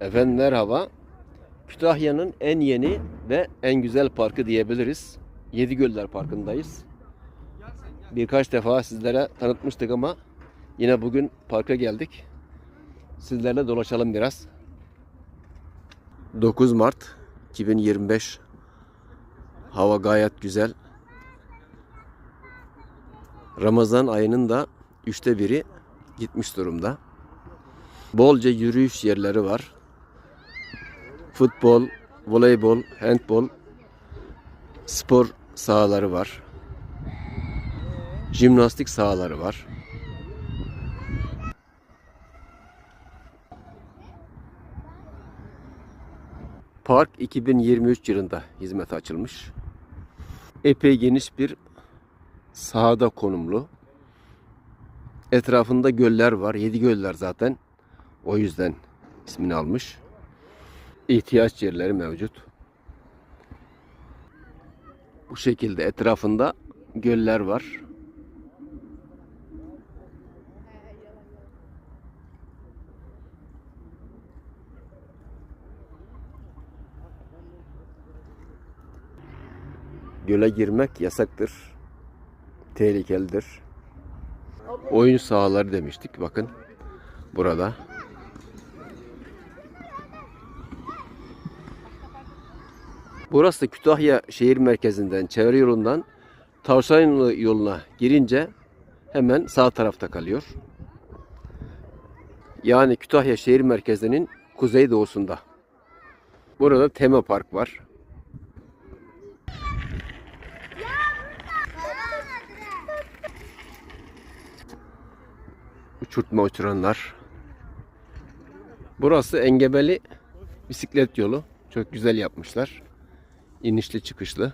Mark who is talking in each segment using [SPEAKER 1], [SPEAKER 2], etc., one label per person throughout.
[SPEAKER 1] Efendim merhaba. Kütahya'nın en yeni ve en güzel parkı diyebiliriz. Yedigöller Parkı'ndayız. Birkaç defa sizlere tanıtmıştık ama yine bugün parka geldik. Sizlerle dolaşalım biraz. 9 Mart 2025 Hava gayet güzel. Ramazan ayının da üçte biri gitmiş durumda. Bolca yürüyüş yerleri var. Futbol, voleybol, handbol, spor sahaları var. Jimnastik sahaları var. Park 2023 yılında hizmete açılmış. Epey geniş bir sahada konumlu. Etrafında göller var. Yedi göller zaten. O yüzden ismini almış. İhtiyaç yerleri mevcut. Bu şekilde etrafında göller var. Göle girmek yasaktır. Tehlikelidir. Oyun sahaları demiştik. Bakın burada. Burası Kütahya şehir merkezinden, çevre yolundan Tavşanlı yoluna girince hemen sağ tarafta kalıyor. Yani Kütahya şehir merkezinin kuzey doğusunda. Burada tema park var. Uçurtma uçuranlar. Burası engebeli bisiklet yolu. Çok güzel yapmışlar. İnişli çıkışlı.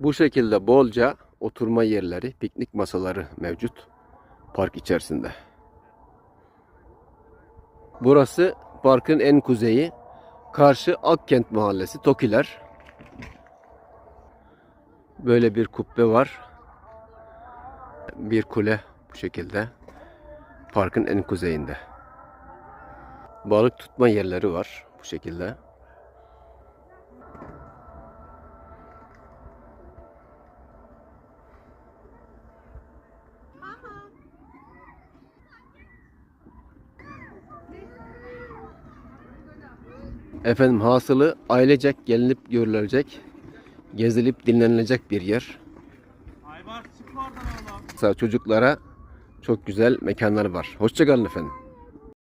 [SPEAKER 1] Bu şekilde bolca oturma yerleri, piknik masaları mevcut park içerisinde. Burası parkın en kuzeyi. Karşı Akkent Mahallesi, Tokiler. Böyle bir kubbe var. Bir kule bu şekilde. Parkın en kuzeyinde. Balık tutma yerleri var bu şekilde. Efendim hasılı ailecek gelinip görülecek, gezilip dinlenilecek bir yer. Mesela çocuklara çok güzel mekanlar var. Hoşçakalın efendim.